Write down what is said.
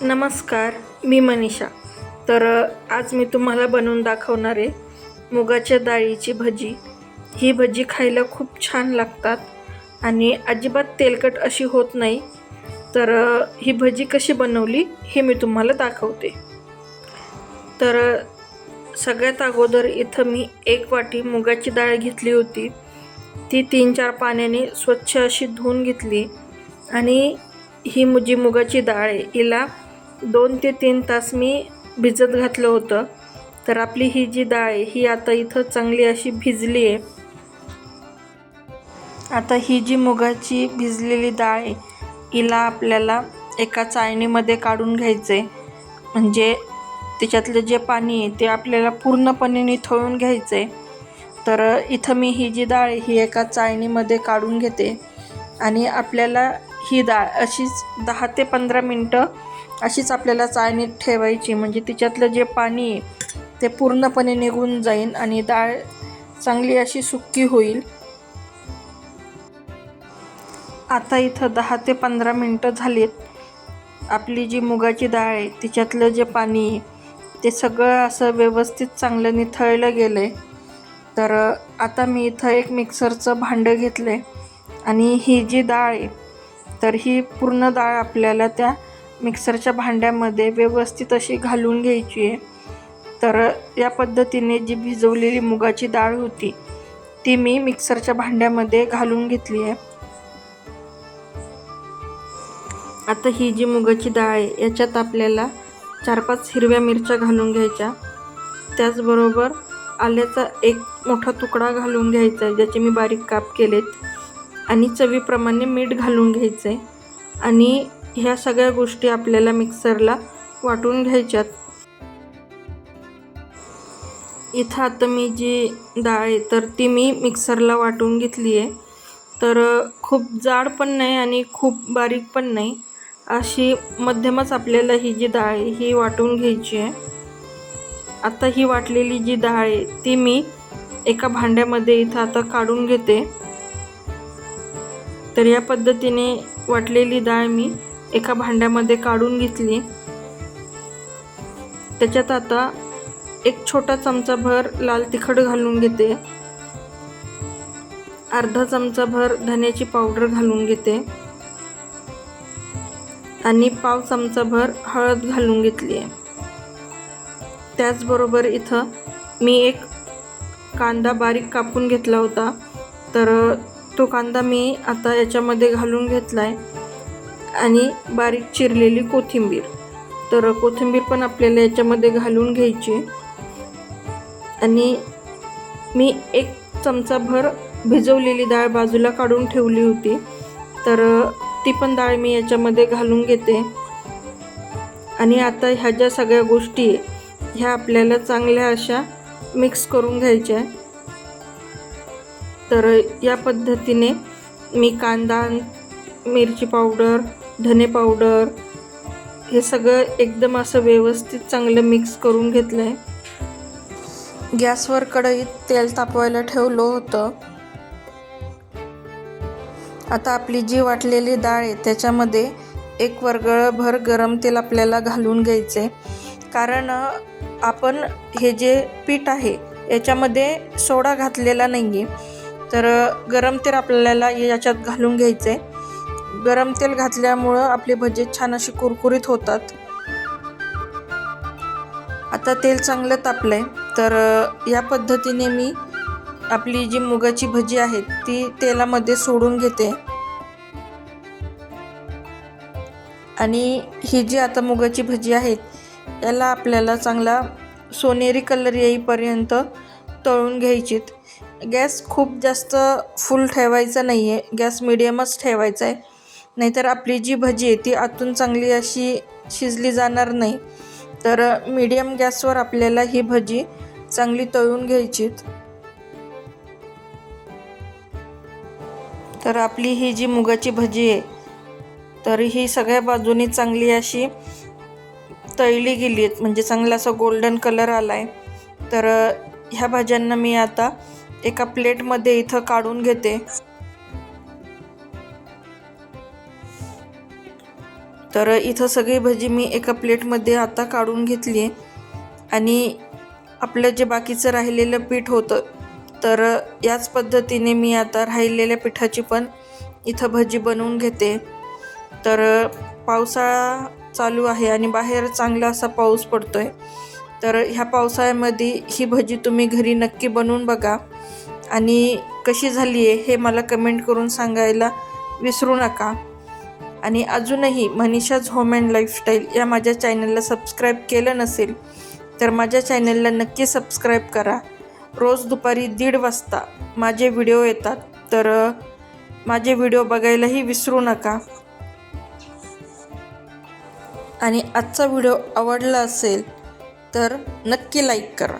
नमस्कार मी मनीषा. तर आज मी तुम्हाला बनवून दाखवणार आहे मुगाच्या डाळीची भजी. ही भजी खायला खूप छान लागतात आणि अजिबात तेलकट अशी होत नाही. तर ही भजी कशी बनवली हे मी तुम्हाला दाखवते. तर सगळ्यात अगोदर इथं मी एक वाटी मुगाची डाळ घेतली होती. ती तीन चार पाण्याने स्वच्छ अशी धुवून घेतली आणि ही मु जी मुगाची डाळ आहे. हिला दोन ते तीन तास मी भिजत घातलं होतं. तर आपली ही जी डाळ आहे ही आता इथं चांगली अशी भिजली आहे. आता ही जी मुगाची भिजलेली डाळ आहे हिला आपल्याला एका चाळणीमध्ये काढून घ्यायचं आहे म्हणजे त्याच्यातलं जे पाणी आहे ते आपल्याला पूर्णपणे निथळून घ्यायचं आहे तर इथं मी ही जी डाळ आहे ही एका चाळणीमध्ये काढून घेते. आणि आपल्याला ही डाळ अशीच दहा ते पंधरा मिनटं अशीच आपल्याला चाळणीत ठेवायची. म्हणजे तिच्यातलं जे पाणी आहे ते पूर्णपणे निघून जाईल आणि डाळ चांगली अशी सुक्की होईल. आता इथं दहा ते पंधरा मिनटं झालीत. आपली जी मुगाची डाळ आहे तिच्यातलं जे पाणी आहे ते सगळं असं व्यवस्थित चांगलं निथळलं गेलं आहे तर आता मी इथं एक मिक्सरचं भांडं घेतलं आहे आणि ही जी डाळ आहे तर ही पूर्ण डाळ आपल्याला त्या मिक्सरच्या भांड्यामध्ये व्यवस्थित अशी घालून घ्यायची आहे. तर या पद्धतीने जी भिजवलेली मुगाची डाळ होती ती मी मिक्सरच्या भांड्यामध्ये घालून घेतली आहे. आता ही जी मुगाची डाळ आहे याच्यात आपल्याला चार पाच हिरव्या मिरच्या घालून घ्यायच्या. त्याचबरोबर आल्याचा एक मोठा तुकडा घालून घ्यायचा आहे ज्याचे मी बारीक काप केलेत. आणि चवीप्रमाणे मीठ घालून घ्यायचं आहे आणि ह्या सगळ्या गोष्टी आपल्याला मिक्सरला वाटून घ्यायच्यात. इथं आता मी जी डाळ आहे तर ती मी मिक्सरला वाटून घेतली आहे. तर खूप जाड पण नाही आणि खूप बारीक पण नाही. अशी मध्यमच आपल्याला ही जी डाळ आहे ही वाटून घ्यायची आहे. आता ही वाटलेली जी डाळ आहे ती मी एका भांड्यामध्ये इथं आता काढून घेते. तर या पद्धतीने वाटलेली डाळ मी एका भांड्यामध्ये काढून घेतली. त्याच्यात आता एक छोटा चमचाभर लाल तिखट घालून घेते. अर्धा चमचाभर धन्याची पावडर घालून घेते. आणि पाव चमचाभर हळद घालून घेतली आहे त्याचबरोबर इथं मी एक कांदा बारीक कापून घेतला होता. तर तो कांदा मी आता याच्यामध्ये घालून घेतला आहे आणि बारीक चिरलेली कोथिंबीर. तर कोथिंबीर पण आपल्याला याच्यामध्ये घालून घ्यायची. आणि मी एक चमचाभर भिजवलेली डाळ बाजूला काढून ठेवली होती. तर ती पण डाळ मी याच्यामध्ये घालून घेते. आणि आता ह्या ज्या सगळ्या गोष्टी आहे ह्या आपल्याला चांगल्या अशा मिक्स करून घ्यायच्या तर या पद्धतीने मी कांदा मिरची पावडर धने पावडर हे सगळं एकदम असं व्यवस्थित चांगलं मिक्स करून घेतलं आहे गॅसवर कढईत तेल तापवायला ठेवलं होतं. आता आपली जी वाटलेली डाळ आहे त्याच्यामध्ये एक वर्गळभर गरम तेल आपल्याला घालून घ्यायचं. आहे कारण आपण हे जे पीठ आहे याच्यामध्ये सोडा घातलेला नाही आहे तर गरम तेल आपल्याला याच्यात घालून घ्यायचं आहे गरम तेल घातल्यामुळं आपले भजे छान असे कुरकुरीत होतात. आता तेल चांगलं तापलं आहे तर या पद्धतीने मी आपली जी मुगाची भजी आहे ती तेलामध्ये सोडून घेते. आणि ही जी आता मुगाची भजी आहेत याला आपल्याला चांगला सोनेरी कलर येईपर्यंत तळून घ्यायचीत गॅस खूप जास्त फुल ठेवायचा नाही आहे गॅस मिडियमच ठेवायचा आहे नाहीतर आपली जी भजी आहे ती आतून चांगली अशी शिजली जाणार नाही. तर मीडियम गॅसवर आपल्याला ही भजी चांगली तळून घ्यायचीत तर आपली ही जी मुगाची भजी आहे तर ही सगळ्या बाजूनी चांगली अशी तळली गेली आहेत. म्हणजे चांगला असा गोल्डन कलर आला आहे तर ह्या भाज्यांना मी आता एका प्लेटमध्ये इथं काढून घेते. तर इथं सगळी भजी मी एका प्लेटमध्ये आता काढून घेतली आहे. आणि आपलं जे बाकीचं राहिलेलं पीठ होतं तर याच पद्धतीने मी आता राहिलेल्या पिठाची पण इथं भजी बनवून घेते. तर पावसाळा चालू आहे आणि बाहेर चांगला असा पाऊस पडतो आहे तर ह्या पावसाळ्यामध्ये ही भजी तुम्ही घरी नक्की बनवून बघा. आणि कशी झाली आहे हे मला कमेंट करून सांगायला विसरू नका. आणि अजूनही मनीषाज होम अँड लाईफस्टाईल या माझ्या चॅनलला सबस्क्राईब केलं नसेल तर माझ्या चॅनलला नक्की सबस्क्राईब करा. रोज दुपारी दीड वाजता माझे व्हिडिओ येतात तर माझे व्हिडिओ बघायलाही विसरू नका. आणि आजचा व्हिडिओ आवडला असेल तर नक्की लाईक करा.